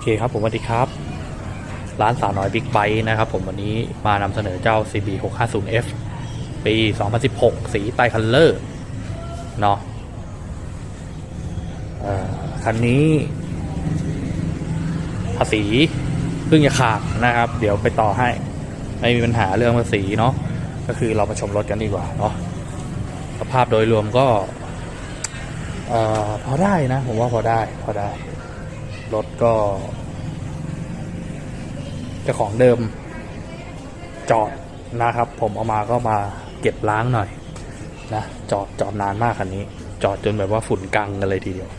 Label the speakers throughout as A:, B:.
A: อเคครับผมสวัสดีครับ ร้านสาวน้อยบิ๊กไบค์นะครับผมวันนี้มานำเสนอเจ้า CB 650F ปี 2016 สีไตคัลเลอร์เนาะคันนี้ภาษีเพิ่งจะขาดนะครับ เดี๋ยวไปต่อให้ ไม่มีปัญหาเรื่องภาษีเนาะก็คือเรามาชมรถกันดีกว่าเนาะสภาพโดยรวมก็พอได้นะ ผมว่าพอได้พอได้ รถก็เจ้าของเดิมจอดนะครับ ผมเอามาก็มาเก็บล้างหน่อยนะจอดจอดนานมากคันนี้ จอดจนแบบว่าฝุ่นกังกันเลยทีเดียว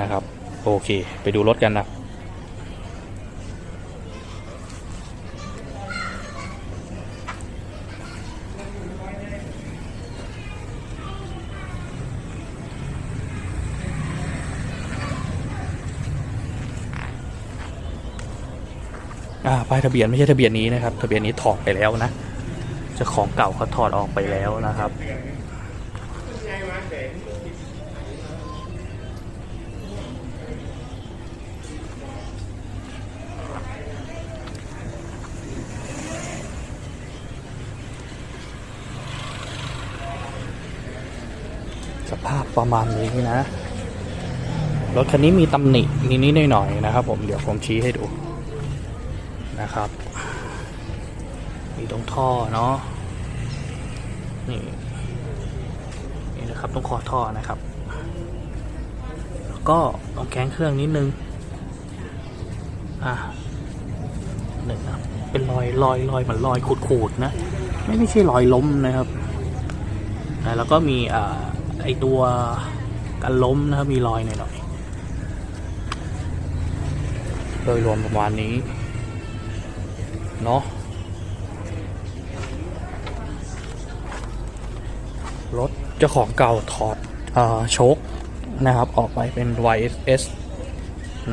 A: นะครับ โอเค ไปดูรถกันนะ อ่าป้ายทะเบียนไม่ใช่ทะเบียนนี้นะครับ ทะเบียนนี้ถอดไปแล้วนะจ้าของเก่าเขาถอดออกไปแล้วนะครับสภาพประมาณนี้นะ รถคันนี้มีตำหนินิดๆหน่อยๆนะครับผม เดี๋ยวผมชี้ให้ดู นะครับ มีตรงท่อเนาะนี่นี่นะครับตรงคอท่อนะครับ แล้วก็ตรงแข้งเครื่องนิดนึงอะหนึ่งนะเป็นรอยรอยรอยเหมือนรอยขูดๆนะ ไม่ไม่ใช่รอยล้มนะครับนะแล้วก็มีอ่าไอตัวกันล้มนะครับมีรอยหน่อยๆโดยรวมประมาณนี้ เนาะรถเจ้าของเก่าถอดอโชคนะครับ ออกไปเป็น YSS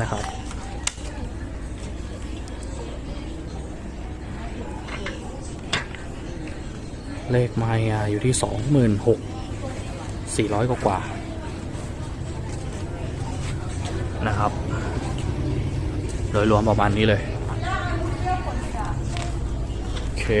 A: นะครับเลขไมล์อะอยู่ที่สองหมื่นหกสี่ร้อยกว่านะครับ โดยรวมประมาณนี้เลย โอเค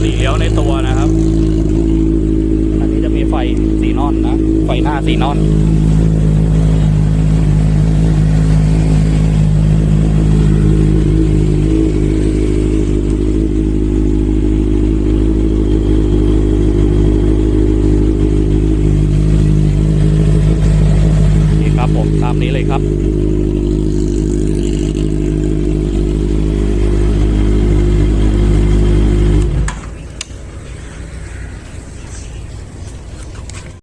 A: สีเลี้ยวในตัวนะครับ อันนี้จะมีไฟสีนอนนะ ไฟหน้าสีนอน นี่ครับผมตามนี้เลยครับ